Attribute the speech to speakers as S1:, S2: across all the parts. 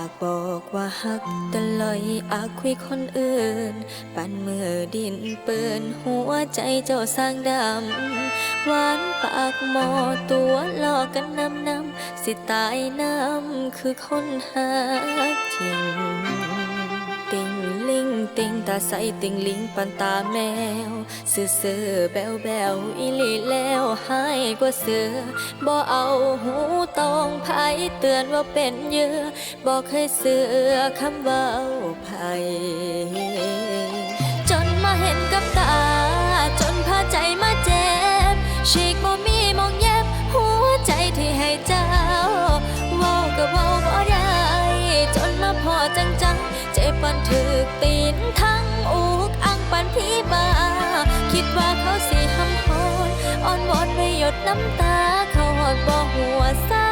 S1: ากบอกว่าหักตลอยอาคุยคนอื่น ปันมือดินเปืนหัวใจเจ้าสร้างดำหวานปากหมอตัวหลอกกันนำนำสิตายน้ำคือคนหาจริง ติงลิงติงตาใสติงลิงปันตาแมวซื่อเสือแบวแบวอีลีแล้วหายกว่าเสือบ่เอาหูตองไผเตือนว่าเป็นเหยื่อกให้เสือคำเบาไผ เจ็บปันถึกตีนทั้งอุกอังปันพี่บาคิดว่าเขาสีหำหอนอ่อนวอนไม่หยดน้ำตา เขาหอดบ่หัวซา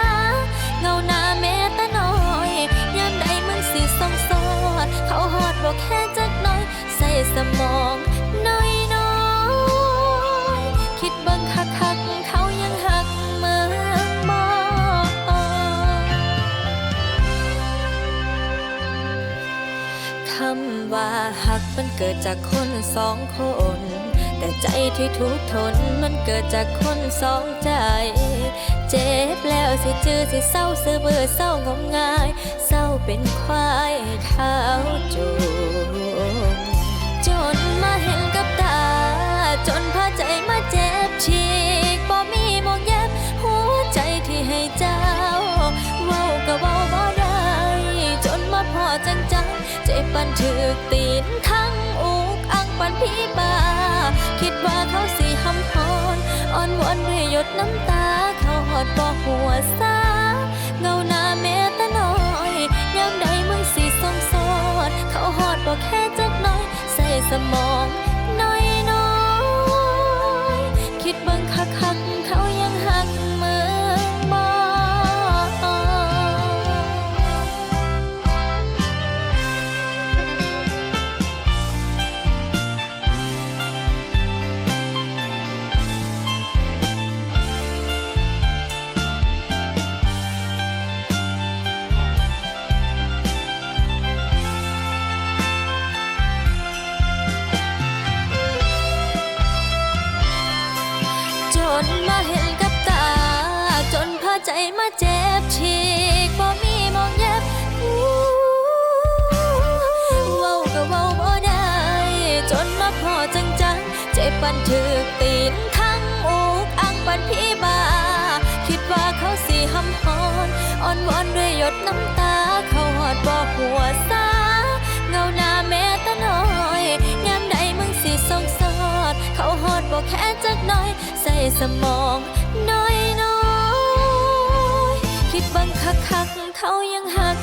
S1: เงาหน้าแม่ตาน้อยยามใดมันสีสองสอด เขาหอดบ่แค่จักน้อย ใส่สมอง ว่าหักมันเกิดจากคนสองคน แต่ใจที่ทุกทนมันเกิดจากคนสองใจ เจ็บแล้วสิจื้อสิเศร้าซื้อเบื่อเศร้างมงายเศร้าเป็นควายเท้าจูงจนมาเห็นกับ ปันถึกตีนทั้งอุกอังปันพี่บา คิดว่าเขาสีหำหอนอ่อนวอนด้วยหยดน้ำตา เขาหอดบ่หัวซาเงาหน้าแม่ตาน้อยยามใดมึงสีสมสอด เขาหอดบอกแค่จักน้อย ใส่สมอง มาเจ็บฉีกบ่มีมองเย็บเว้าก็เว้าบ่ได้ จนมาพอจังจังๆเจ็บปันถึกตีนทั้งอกอังปันพี่บา คิดว่าเขาสิหำหอนอ่อนวอนด้วยหยดน้ำตา เขาหอดบ่หัวซาเงาหน้าแม่ตาน้อยยามใดมึงสิส่งสอด เขาหอดบ่แค่จักน้อย ใส่สมองน้อย บังคักคักเขายังหัก